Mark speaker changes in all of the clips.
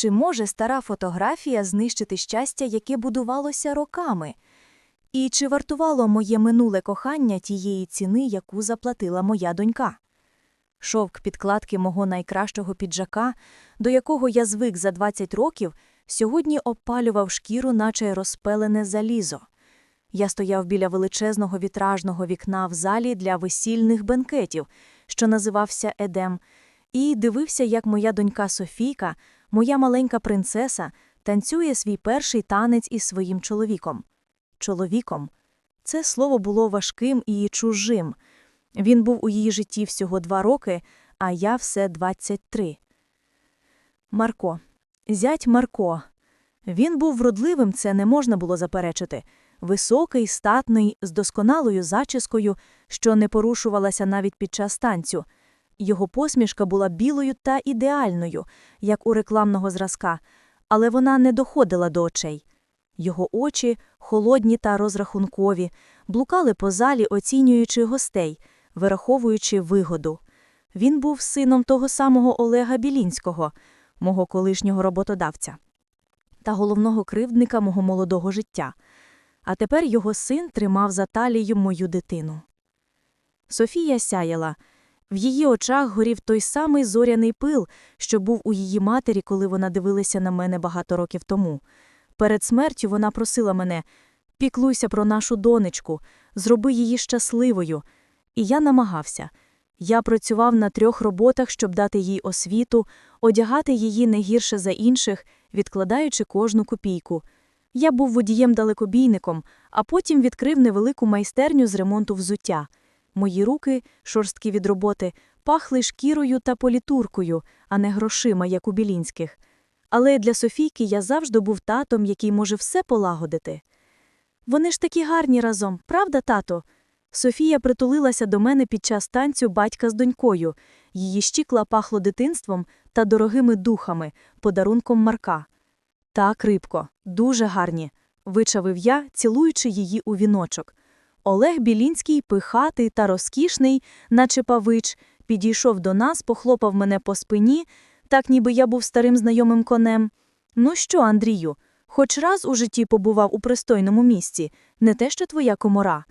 Speaker 1: Чи може стара фотографія знищити щастя, яке будувалося роками? І чи вартувало моє минуле кохання тієї ціни, яку заплатила моя донька? Шовк підкладки мого найкращого піджака, до якого я звик за 20 років, сьогодні опалював шкіру, наче розпелене залізо. Я стояв біля величезного вітражного вікна в залі для весільних бенкетів, що називався Едем, і дивився, як моя донька Софійка, моя маленька принцеса, танцює свій перший танець із своїм чоловіком. Чоловіком. Це слово було важким і чужим. Він був у її житті всього два роки, а я все 23. Марко. Зять Марко. Він був вродливим, це не можна було заперечити. Високий, статний, з досконалою зачіскою, що не порушувалася навіть під час танцю. Його посмішка була білою та ідеальною, як у рекламного зразка, але вона не доходила до очей. Його очі, холодні та розрахункові, блукали по залі, оцінюючи гостей, вираховуючи вигоду. Він був сином того самого Олега Білінського, мого колишнього роботодавця, та головного кривдника мого молодого життя. А тепер його син тримав за талію мою дитину. Софія сяяла. В її очах горів той самий зоряний пил, що був у її матері, коли вона дивилася на мене багато років тому. Перед смертю вона просила мене піклуйся про нашу донечку, зроби її щасливою. І я намагався. Я працював на трьох роботах, щоб дати їй освіту, одягати її не гірше за інших, відкладаючи кожну копійку. Я був водієм-далекобійником, а потім відкрив невелику майстерню з ремонту взуття. Мої руки, шорсткі від роботи, пахли шкірою та політуркою, а не грошима, як у білінських. Але для Софійки я завжди був татом, який може все полагодити. Вони ж такі гарні разом, правда, тато? Софія притулилася до мене під час танцю батька з донькою. Її щікла пахло дитинством та дорогими духами, подарунком Марка. Так, рибко, дуже гарні, вичавив я, цілуючи її у віночок. Олег Білінський, пихатий та розкішний, наче павич, підійшов до нас, похлопав мене по спині, так ніби я був старим знайомим конем. Ну що, Андрію, хоч раз у житті побував у пристойному місці, не те, що твоя комора.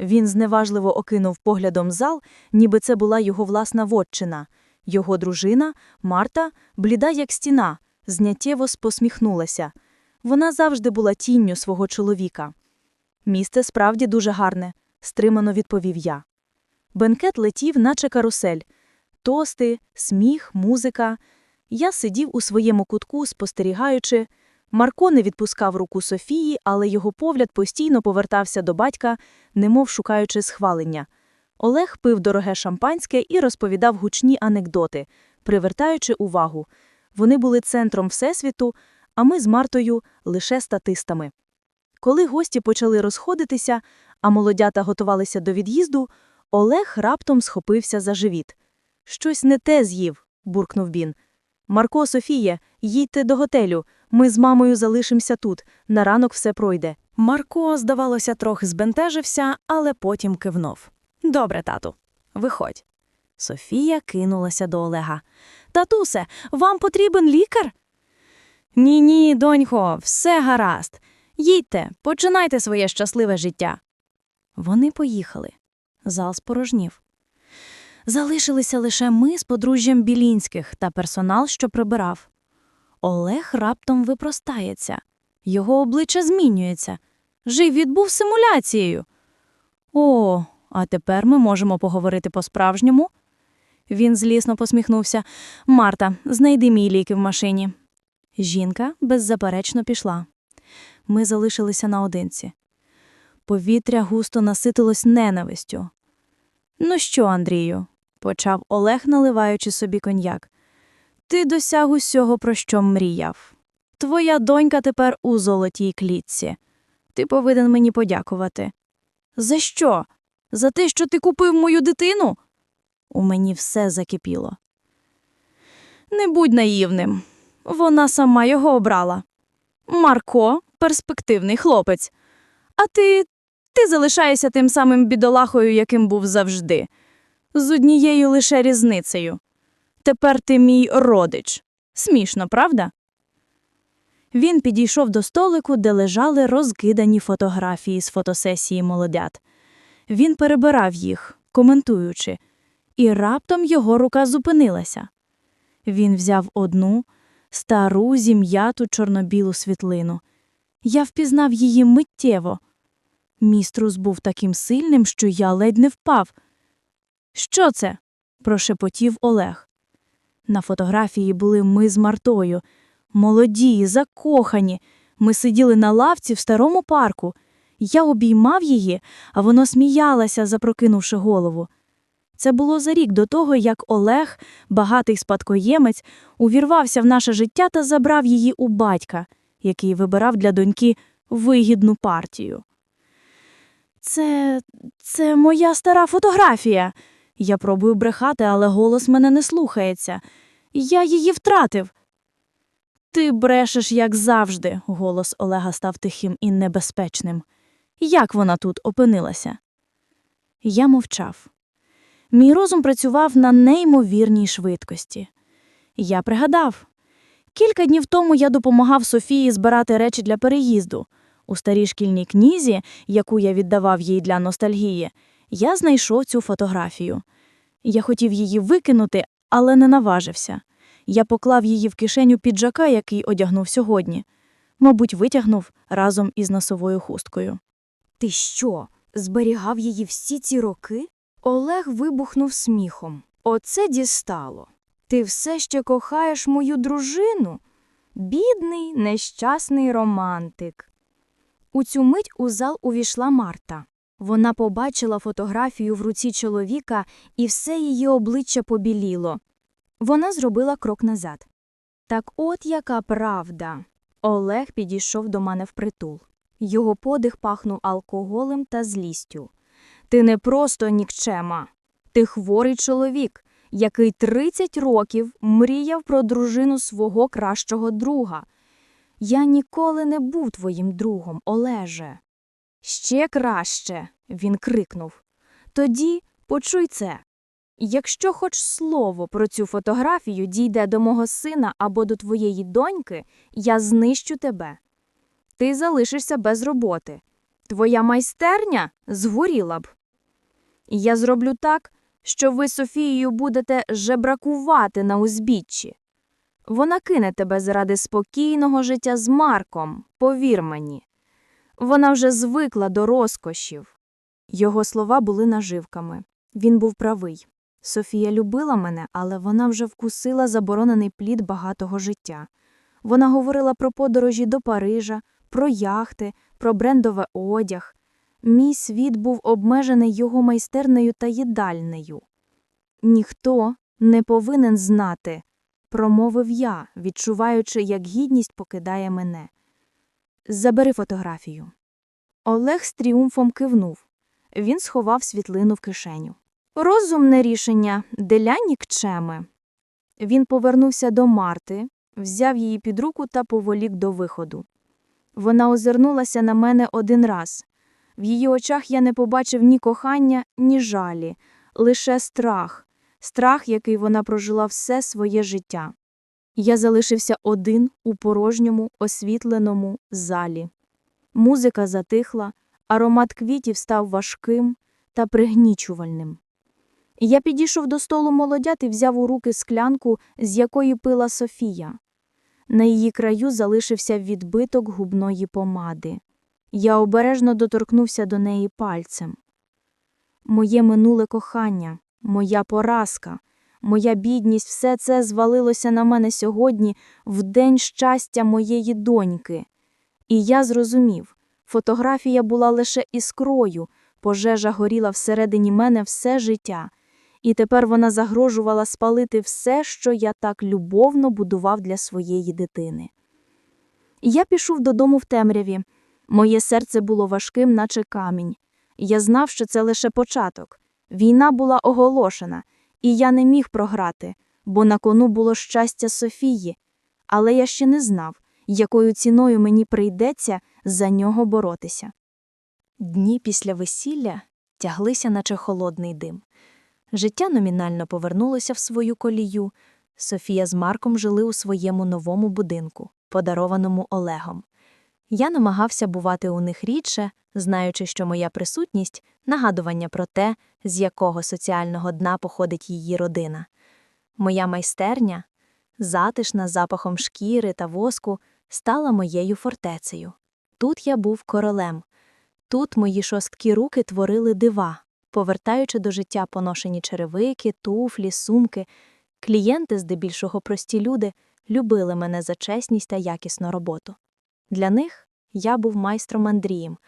Speaker 1: Він зневажливо окинув поглядом зал, ніби це була його власна вотчина. Його дружина, Марта, бліда, як стіна, зняттєво посміхнулася. Вона завжди була тінню свого чоловіка. Місце справді дуже гарне, стримано відповів я. Бенкет летів, наче карусель. Тости, сміх, музика. Я сидів у своєму кутку, спостерігаючи. Марко не відпускав руку Софії, але його погляд постійно повертався до батька, немов шукаючи схвалення. Олег пив дороге шампанське і розповідав гучні анекдоти, привертаючи увагу. Вони були центром Всесвіту, а ми з Мартою лише статистами. Коли гості почали розходитися, а молодята готувалися до від'їзду, Олег раптом схопився за живіт. Щось не те з'їв, буркнув він. Марко, Софіє, їдьте до готелю. Ми з мамою залишимося тут. На ранок все пройде. Марко, здавалося, трохи збентежився, але потім кивнув. Добре, тату, виходь. Софія кинулася до Олега. Татусе, вам потрібен лікар? Ні, ні, донько, все гаразд. Їдьте, починайте своє щасливе життя. Вони поїхали. Зал спорожнів. Залишилися лише ми з подружжям Білінських та персонал, що прибирав. Олег раптом випростається. Його обличчя змінюється. Живіт був симуляцією. О, а тепер ми можемо поговорити по-справжньому. Він злісно посміхнувся. Марта, знайди мій ліки в машині. Жінка беззаперечно пішла. Ми залишилися наодинці. Повітря густо наситилось ненавистю. Ну що, Андрію, почав Олег, наливаючи собі коньяк. Ти досяг усього, про що мріяв. Твоя донька тепер у золотій клітці. Ти повинен мені подякувати. За що? За те, що ти купив мою дитину? У мені все закипіло. Не будь наївним. Вона сама його обрала. Марко перспективний хлопець. А ти. ти залишаєшся тим самим бідолахою, яким був завжди, з однією лише різницею. Тепер ти мій родич. Смішно, правда?
Speaker 2: Він підійшов до столику, де лежали розкидані фотографії з фотосесії молодят. Він перебирав їх, коментуючи, і раптом його рука зупинилася. Він взяв одну стару зім'яту чорно-білу світлину. Я впізнав її миттєво. Міструс був таким сильним, що я ледь не впав. Що це? прошепотів Олег. На фотографії були ми з Мартою, молоді, закохані. Ми сиділи на лавці в старому парку. Я обіймав її, а воно сміялася, запрокинувши голову. Це було за рік до того, як Олег, багатий спадкоємець, увірвався в наше життя та забрав її у батька, який вибирав для доньки вигідну партію. Це. це моя стара фотографія. Я пробую брехати, але голос мене не слухається. Я її втратив. Ти брешеш, як завжди, голос Олега став тихим і небезпечним. Як вона тут опинилася? Я мовчав. Мій розум працював на неймовірній швидкості. Я пригадав. Кілька днів тому я допомагав Софії збирати речі для переїзду. У старій шкільній книзі, яку я віддавав їй для ностальгії, я знайшов цю фотографію. Я хотів її викинути, але не наважився. Я поклав її в кишеню піджака, який одягнув сьогодні. Мабуть, витягнув разом із носовою хусткою.
Speaker 1: Ти що, зберігав її всі ці роки? Олег вибухнув сміхом. Оце дістало. Ти все ще кохаєш мою дружину? Бідний, нещасний романтик. У цю мить у зал увійшла Марта. Вона побачила фотографію в руці чоловіка, і все її обличчя побіліло. Вона зробила крок назад. Так от яка правда. Олег підійшов до мене впритул. Його подих пахнув алкоголем та злістю. Ти не просто нікчема. Ти хворий чоловік, який 30 років мріяв про дружину свого кращого друга. Я ніколи не був твоїм другом, Олеже. Ще краще, він крикнув. Тоді почуй це. Якщо хоч слово про цю фотографію дійде до мого сина або до твоєї доньки, я знищу тебе. Ти залишишся без роботи. Твоя майстерня згоріла б. Я зроблю так, що ви Софією будете жебракувати на узбіччі. Вона кине тебе заради спокійного життя з Марком, повір мені. Вона вже звикла до розкошів. Його слова були наживками. Він був правий. Софія любила мене, але вона вже вкусила заборонений плід багатого життя. Вона говорила про подорожі до Парижа, про яхти, про брендове одяг. Мій світ був обмежений його майстернею та їдальнею. Ніхто не повинен знати, промовив я, відчуваючи, як гідність покидає мене. Забери фотографію. Олег з тріумфом кивнув. Він сховав світлину в кишеню. Розумне рішення деля нікчеми. Він повернувся до Марти, взяв її під руку та поволік до виходу. Вона озирнулася на мене один раз. В її очах я не побачив ні кохання, ні жалі, лише страх, страх, який вона прожила все своє життя. Я залишився один у порожньому, освітленому залі. Музика затихла, аромат квітів став важким та пригнічувальним. Я підійшов до столу молодят і взяв у руки склянку, з якої пила Софія. На її краю залишився відбиток губної помади. Я обережно доторкнувся до неї пальцем. Моє минуле кохання, моя поразка, моя бідність все це звалилося на мене сьогодні в день щастя моєї доньки. І я зрозумів фотографія була лише іскрою, пожежа горіла всередині мене все життя, і тепер вона загрожувала спалити все, що я так любовно будував для своєї дитини. Я пішов додому в темряві. Моє серце було важким, наче камінь. Я знав, що це лише початок. Війна була оголошена, і я не міг програти, бо на кону було щастя Софії, але я ще не знав, якою ціною мені прийдеться за нього боротися. Дні після весілля тяглися, наче холодний дим. Життя номінально повернулося в свою колію. Софія з Марком жили у своєму новому будинку. подарованому Олегом. Я намагався бувати у них рідше, знаючи, що моя присутність нагадування про те, з якого соціального дна походить її родина. Моя майстерня, затишна запахом шкіри та воску, стала моєю фортецею. Тут я був королем. Тут мої шосткі руки творили дива, повертаючи до життя поношені черевики, туфлі, сумки. Клієнти, здебільшого прості люди, любили мене за чесність та якісну роботу. Для них я був майстром Андрієм,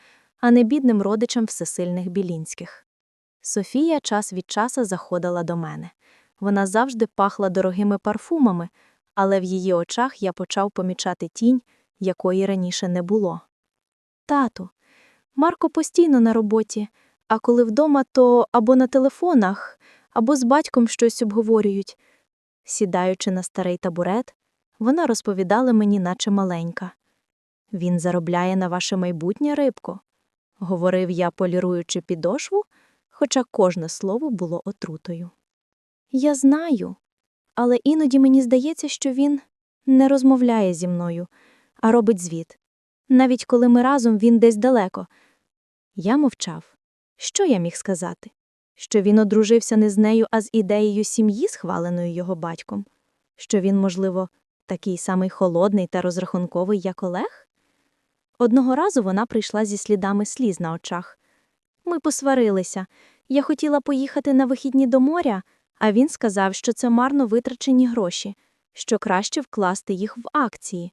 Speaker 1: а не бідним родичем всесильних білінських. Софія час від часу заходила до мене. Вона завжди пахла дорогими парфумами, але в її очах я почав помічати тінь, якої раніше не було. Тату, Марко постійно на роботі, а коли вдома, то або на телефонах, або з батьком щось обговорюють. Сідаючи на старий табурет, вона розповідала мені, наче маленька. Він заробляє на ваше майбутнє рибко, говорив я, поліруючи підошву, хоча кожне слово було отрутою. Я знаю, але іноді мені здається, що він не розмовляє зі мною, а робить звіт. Навіть коли ми разом він десь далеко. Я мовчав. Що я міг сказати? Що він одружився не з нею, а з ідеєю сім'ї, схваленою його батьком? Що він, можливо, такий самий холодний та розрахунковий, як Олег? Одного разу вона прийшла зі слідами сліз на очах. Ми посварилися. Я хотіла поїхати на вихідні до моря, а він сказав, що це марно витрачені гроші, що краще вкласти їх в акції.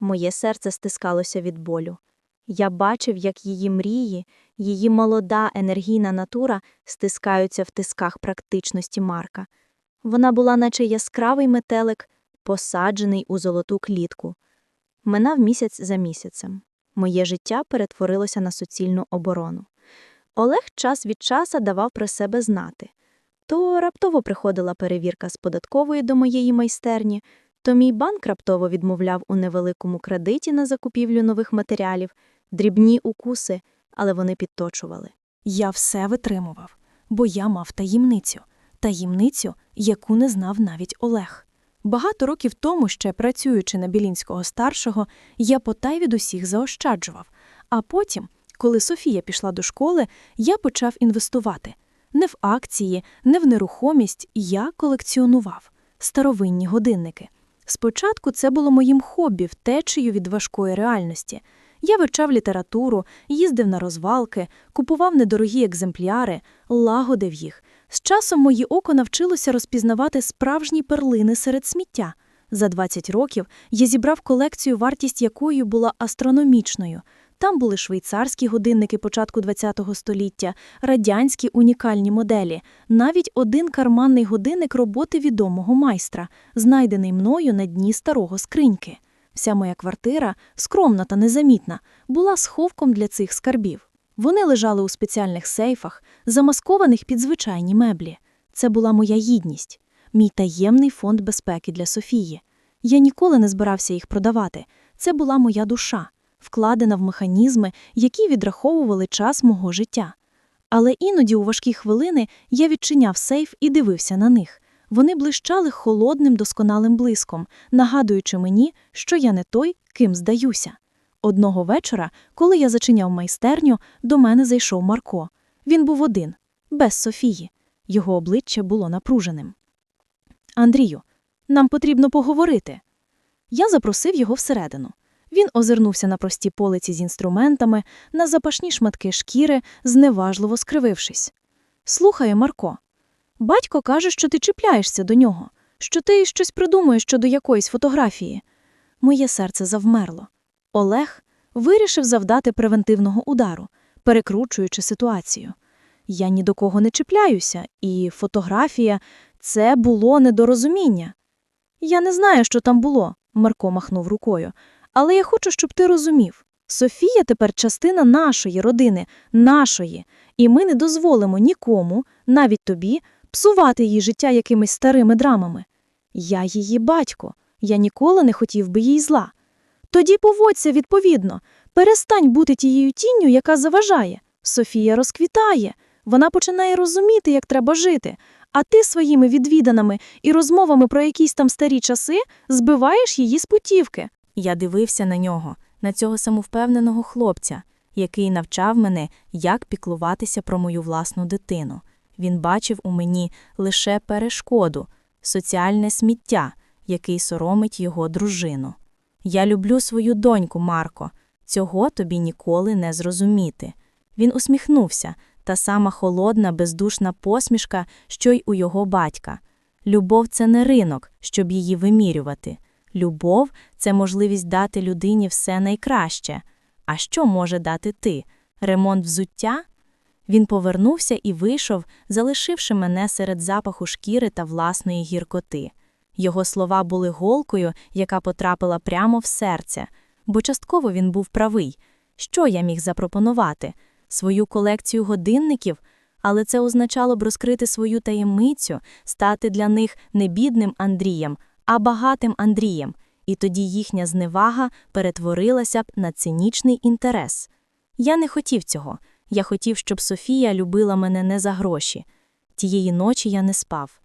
Speaker 1: Моє серце стискалося від болю. Я бачив, як її мрії, її молода енергійна натура стискаються в тисках практичності Марка. Вона була, наче яскравий метелик, посаджений у золоту клітку. Минав місяць за місяцем. Моє життя перетворилося на суцільну оборону. Олег час від часу давав про себе знати. То раптово приходила перевірка з податкової до моєї майстерні, то мій банк раптово відмовляв у невеликому кредиті на закупівлю нових матеріалів, дрібні укуси, але вони підточували.
Speaker 2: Я все витримував, бо я мав таємницю, таємницю, яку не знав навіть Олег. Багато років тому, ще працюючи на Білінського старшого, я потай від усіх заощаджував. А потім, коли Софія пішла до школи, я почав інвестувати. Не в акції, не в нерухомість, я колекціонував старовинні годинники. Спочатку це було моїм хобі, втечею від важкої реальності. Я вивчав літературу, їздив на розвалки, купував недорогі екземпляри, лагодив їх. З часом моє око навчилося розпізнавати справжні перлини серед сміття. За 20 років я зібрав колекцію, вартість якої була астрономічною. Там були швейцарські годинники початку ХХ століття, радянські унікальні моделі, навіть один карманний годинник роботи відомого майстра, знайдений мною на дні старого скриньки. Вся моя квартира, скромна та незамітна, була сховком для цих скарбів. Вони лежали у спеціальних сейфах, замаскованих під звичайні меблі. Це була моя гідність, мій таємний фонд безпеки для Софії. Я ніколи не збирався їх продавати. Це була моя душа, вкладена в механізми, які відраховували час мого життя. Але іноді у важкі хвилини я відчиняв сейф і дивився на них. Вони блищали холодним досконалим блиском, нагадуючи мені, що я не той, ким здаюся. Одного вечора, коли я зачиняв майстерню, до мене зайшов Марко. Він був один, без Софії. Його обличчя було напруженим. Андрію, нам потрібно поговорити. Я запросив його всередину. Він озирнувся на прості полиці з інструментами, на запашні шматки шкіри, зневажливо скривившись. Слухай, Марко, батько каже, що ти чіпляєшся до нього, що ти щось придумуєш щодо якоїсь фотографії. Моє серце завмерло. Олег вирішив завдати превентивного удару, перекручуючи ситуацію. Я ні до кого не чіпляюся, і фотографія це було недорозуміння. Я не знаю, що там було, Марко махнув рукою, але я хочу, щоб ти розумів. Софія тепер частина нашої родини, нашої, і ми не дозволимо нікому, навіть тобі, псувати її життя якимись старими драмами. Я її батько, я ніколи не хотів би їй зла. Тоді поводься відповідно, перестань бути тією тінню, яка заважає. Софія розквітає, вона починає розуміти, як треба жити, а ти своїми відвіданими і розмовами про якісь там старі часи збиваєш її з путівки. Я дивився на нього, на цього самовпевненого хлопця, який навчав мене, як піклуватися про мою власну дитину. Він бачив у мені лише перешкоду, соціальне сміття, який соромить його дружину. Я люблю свою доньку, Марко. Цього тобі ніколи не зрозуміти. Він усміхнувся, та сама холодна, бездушна посмішка, що й у його батька. Любов це не ринок, щоб її вимірювати. Любов це можливість дати людині все найкраще. А що може дати ти? Ремонт взуття? Він повернувся і вийшов, залишивши мене серед запаху шкіри та власної гіркоти. Його слова були голкою, яка потрапила прямо в серце, бо частково він був правий. Що я міг запропонувати? Свою колекцію годинників? Але це означало б розкрити свою таємницю, стати для них не бідним Андрієм, а багатим Андрієм, і тоді їхня зневага перетворилася б на цинічний інтерес. Я не хотів цього. Я хотів, щоб Софія любила мене не за гроші. Тієї ночі я не спав.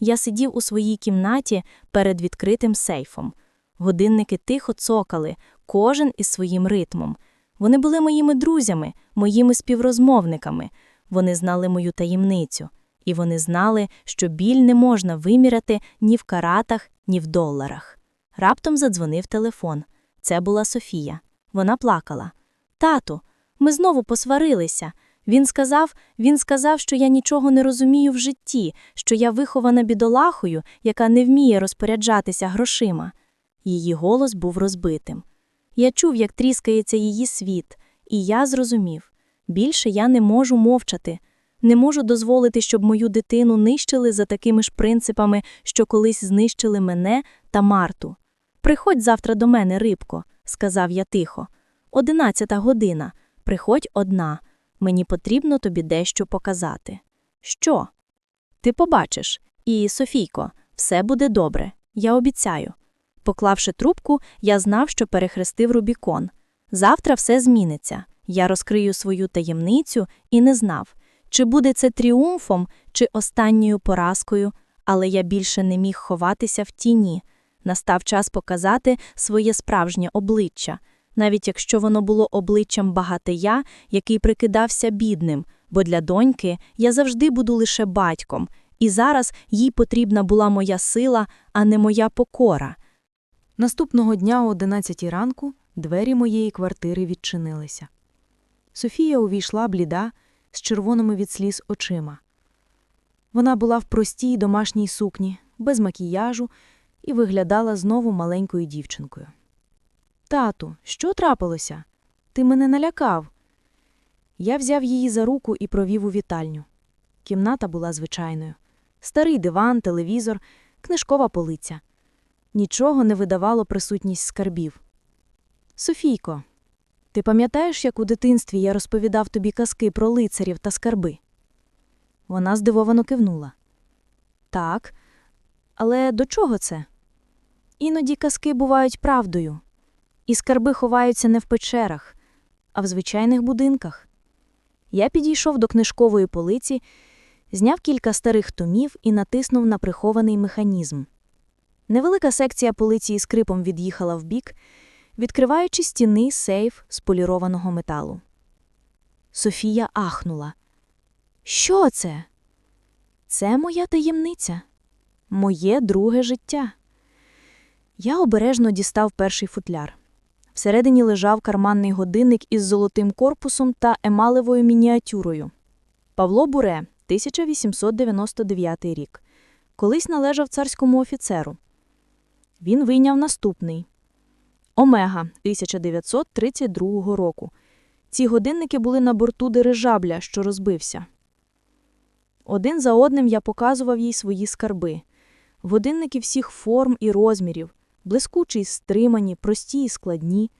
Speaker 2: Я сидів у своїй кімнаті перед відкритим сейфом. Годинники тихо цокали, кожен із своїм ритмом. Вони були моїми друзями, моїми співрозмовниками. Вони знали мою таємницю, і вони знали, що біль не можна виміряти ні в каратах, ні в доларах. Раптом задзвонив телефон. Це була Софія. Вона плакала. Тату, ми знову посварилися. Він сказав, він сказав, що я нічого не розумію в житті, що я вихована бідолахою, яка не вміє розпоряджатися грошима. Її голос був розбитим. Я чув, як тріскається її світ, і я зрозумів більше я не можу мовчати, не можу дозволити, щоб мою дитину нищили за такими ж принципами, що колись знищили мене та Марту. Приходь завтра до мене, рибко, сказав я тихо. Одинадцята година. Приходь одна. Мені потрібно тобі дещо показати. Що? Ти побачиш. І, Софійко, все буде добре. Я обіцяю. Поклавши трубку, я знав, що перехрестив Рубікон. Завтра все зміниться. Я розкрию свою таємницю і не знав, чи буде це тріумфом, чи останньою поразкою, але я більше не міг ховатися в тіні. Настав час показати своє справжнє обличчя, навіть якщо воно було обличчям багатия, який прикидався бідним, бо для доньки я завжди буду лише батьком, і зараз їй потрібна була моя сила, а не моя покора.
Speaker 1: Наступного дня о 11 ранку двері моєї квартири відчинилися. Софія увійшла бліда з червоними від сліз очима. Вона була в простій домашній сукні, без макіяжу, і виглядала знову маленькою дівчинкою. Тату, що трапилося? Ти мене налякав. Я взяв її за руку і провів у вітальню. Кімната була звичайною: старий диван, телевізор, книжкова полиця. Нічого не видавало присутність скарбів. Софійко, ти пам'ятаєш, як у дитинстві я розповідав тобі казки про лицарів та скарби? Вона здивовано кивнула. Так, але до чого це? Іноді казки бувають правдою, і скарби ховаються не в печерах, а в звичайних будинках. Я підійшов до книжкової полиці, зняв кілька старих томів і натиснув на прихований механізм. Невелика секція полиці із скрипом від'їхала вбік, відкриваючи стіни сейф з полірованого металу. Софія ахнула. Що це? Це моя таємниця, моє друге життя. Я обережно дістав перший футляр. Всередині лежав карманний годинник із золотим корпусом та емалевою мініатюрою. Павло Буре, 1899 рік. Колись належав царському офіцеру. Він вийняв наступний Омега 1932 року. Ці годинники були на борту дирижабля, що розбився. Один за одним я показував їй свої скарби. Годинники всіх форм і розмірів, блискучі й стримані, прості й складні.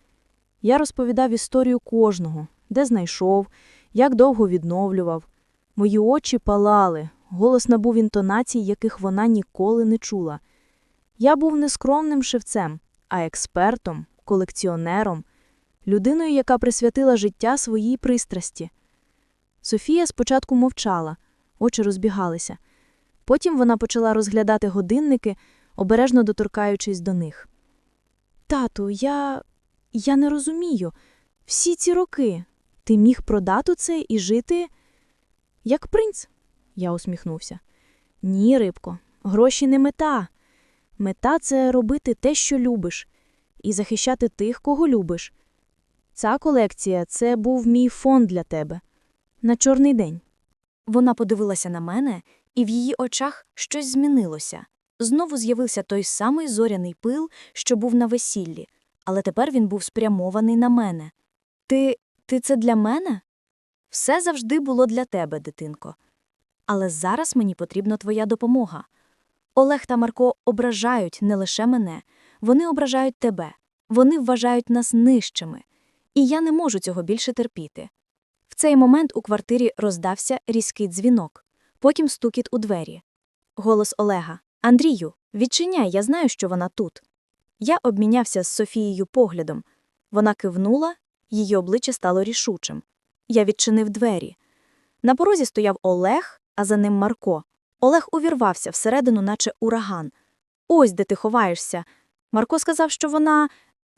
Speaker 1: Я розповідав історію кожного, де знайшов, як довго відновлював. Мої очі палали, голос набув інтонацій, яких вона ніколи не чула. Я був не скромним шевцем, а експертом, колекціонером, людиною, яка присвятила життя своїй пристрасті. Софія спочатку мовчала, очі розбігалися. Потім вона почала розглядати годинники, обережно доторкаючись до них.
Speaker 2: Тату, я. я не розумію. Всі ці роки ти міг продати це і жити як принц. Я усміхнувся. Ні, рибко, гроші не мета. Мета це робити те, що любиш, і захищати тих, кого любиш. Ця колекція це був мій фонд для тебе на чорний день.
Speaker 1: Вона подивилася на мене, і в її очах щось змінилося. Знову з'явився той самий зоряний пил, що був на весіллі, але тепер він був спрямований на мене. Ти. ти це для мене? Все завжди було для тебе, дитинко. Але зараз мені потрібна твоя допомога. Олег та Марко ображають не лише мене, вони ображають тебе, вони вважають нас нижчими. І я не можу цього більше терпіти. В цей момент у квартирі роздався різкий дзвінок, потім стукіт у двері. Голос Олега Андрію, відчиняй, я знаю, що вона тут. Я обмінявся з Софією поглядом. Вона кивнула, її обличчя стало рішучим. Я відчинив двері. На порозі стояв Олег, а за ним Марко. Олег увірвався всередину, наче ураган. Ось де ти ховаєшся. Марко сказав, що вона.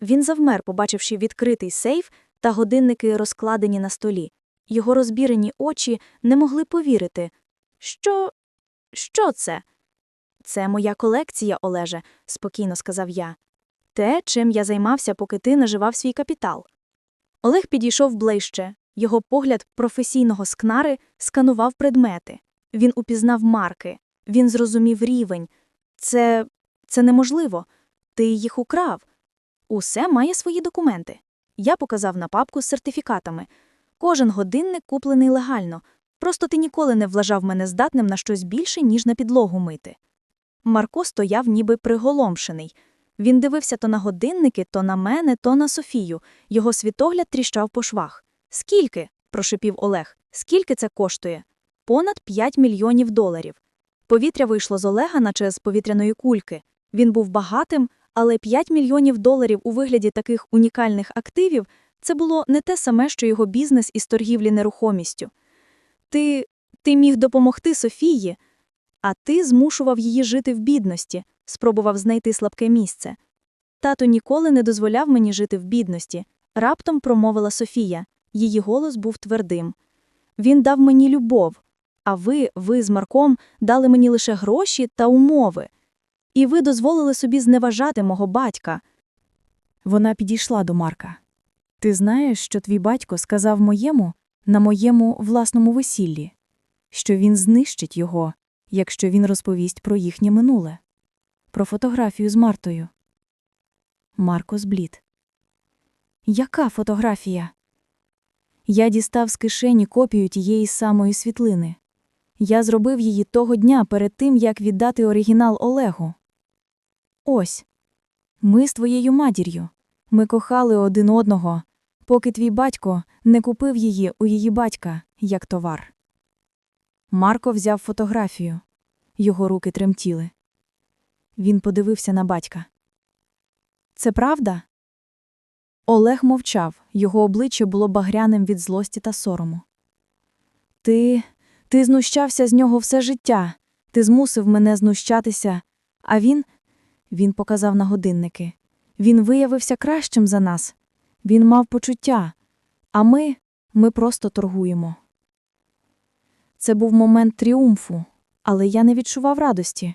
Speaker 1: Він завмер, побачивши відкритий сейф та годинники розкладені на столі. Його розбірені очі не могли повірити. Що. що це? Це моя колекція, Олеже, спокійно сказав я. Те, чим я займався, поки ти наживав свій капітал. Олег підійшов ближче. Його погляд професійного скнари сканував предмети. Він упізнав марки. Він зрозумів рівень. Це. це неможливо. Ти їх украв. Усе має свої документи. Я показав на папку з сертифікатами. Кожен годинник куплений легально. Просто ти ніколи не вважав мене здатним на щось більше, ніж на підлогу мити. Марко стояв ніби приголомшений. Він дивився то на годинники, то на мене, то на Софію. Його світогляд тріщав по швах. Скільки? прошепів Олег. Скільки це коштує? Понад 5 мільйонів доларів. Повітря вийшло з Олега, наче з повітряної кульки. Він був багатим, але 5 мільйонів доларів у вигляді таких унікальних активів це було не те саме, що його бізнес із торгівлі нерухомістю. Ти. ти міг допомогти Софії, а ти змушував її жити в бідності, спробував знайти слабке місце. Тато ніколи не дозволяв мені жити в бідності, раптом промовила Софія. Її голос був твердим. Він дав мені любов, а ви, ви з Марком, дали мені лише гроші та умови. І ви дозволили собі зневажати мого батька.
Speaker 2: Вона підійшла до Марка. Ти знаєш, що твій батько сказав моєму на моєму власному весіллі, що він знищить його, якщо він розповість про їхнє минуле, про фотографію з Мартою. Марко зблід. Яка фотографія? Я дістав з кишені копію тієї самої світлини. Я зробив її того дня перед тим, як віддати оригінал Олегу. Ось. Ми з твоєю матір'ю. Ми кохали один одного, поки твій батько не купив її у її батька як товар. Марко взяв фотографію. Його руки тремтіли. Він подивився на батька. Це правда? Олег мовчав, його обличчя було багряним від злості та сорому. Ти. ти знущався з нього все життя. Ти змусив мене знущатися. А він. Він показав на годинники. Він виявився кращим за нас. Він мав почуття. А ми. ми просто торгуємо. Це був момент тріумфу, але я не відчував радості,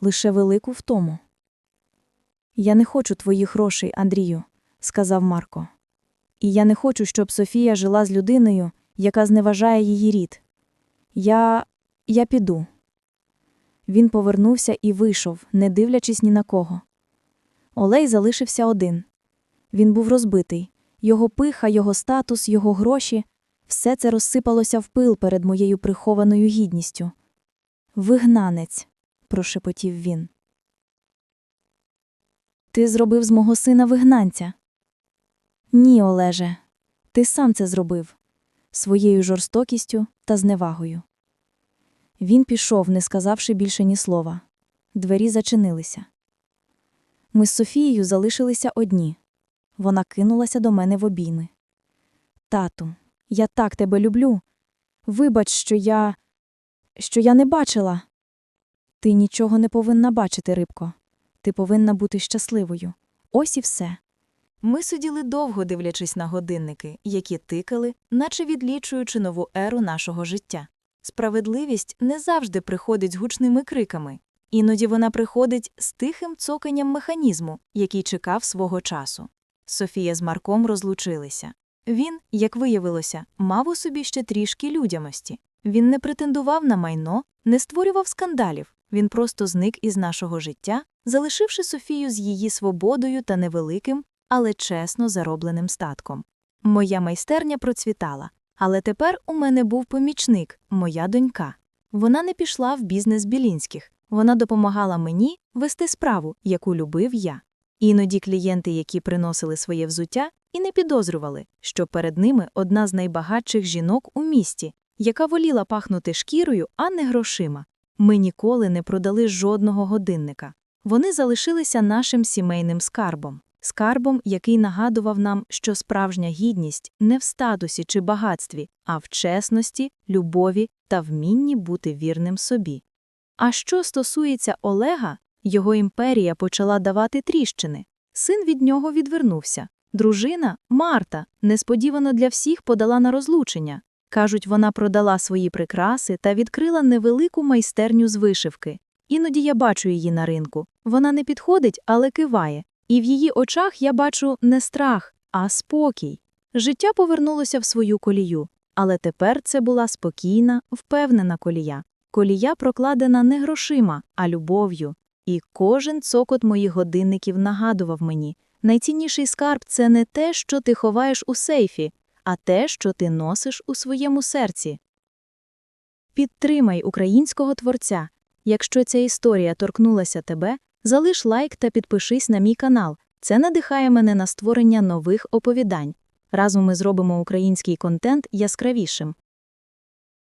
Speaker 2: лише велику втому. Я не хочу твоїх грошей, Андрію, сказав Марко. І я не хочу, щоб Софія жила з людиною, яка зневажає її рід. Я. я піду. Він повернувся і вийшов, не дивлячись ні на кого. Олей залишився один. Він був розбитий. Його пиха, його статус, його гроші все це розсипалося в пил перед моєю прихованою гідністю. Вигнанець, прошепотів він. Ти зробив з мого сина вигнанця. Ні, Олеже, ти сам це зробив своєю жорстокістю та зневагою. Він пішов, не сказавши більше ні слова. Двері зачинилися. Ми з Софією залишилися одні. Вона кинулася до мене в обійми. Тату, я так тебе люблю. Вибач, що я. що я не бачила. Ти нічого не повинна бачити, рибко. Ти повинна бути щасливою. Ось і все.
Speaker 1: Ми сиділи довго, дивлячись на годинники, які тикали, наче відлічуючи нову еру нашого життя. Справедливість не завжди приходить з гучними криками. Іноді вона приходить з тихим цоканням механізму, який чекав свого часу. Софія з Марком розлучилися. Він, як виявилося, мав у собі ще трішки людяності. Він не претендував на майно, не створював скандалів, він просто зник із нашого життя, залишивши Софію з її свободою та невеликим, але чесно заробленим статком. Моя майстерня процвітала, але тепер у мене був помічник, моя донька. Вона не пішла в бізнес Білінських, вона допомагала мені вести справу, яку любив я. Іноді клієнти, які приносили своє взуття, і не підозрювали, що перед ними одна з найбагатших жінок у місті, яка воліла пахнути шкірою, а не грошима. Ми ніколи не продали жодного годинника. Вони залишилися нашим сімейним скарбом, скарбом, який нагадував нам, що справжня гідність не в статусі чи багатстві, а в чесності, любові та вмінні бути вірним собі. А що стосується Олега, його імперія почала давати тріщини. Син від нього відвернувся. Дружина, Марта, несподівано для всіх подала на розлучення. Кажуть, вона продала свої прикраси та відкрила невелику майстерню з вишивки. Іноді я бачу її на ринку. Вона не підходить, але киває. І в її очах я бачу не страх, а спокій. Життя повернулося в свою колію, але тепер це була спокійна, впевнена колія. Колія прокладена не грошима, а любов'ю. І кожен цокот моїх годинників нагадував мені, найцінніший скарб це не те, що ти ховаєш у сейфі, а те, що ти носиш у своєму серці. Підтримай українського творця. Якщо ця історія торкнулася тебе, залиш лайк та підпишись на мій канал. Це надихає мене на створення нових оповідань. Разом ми зробимо український контент яскравішим.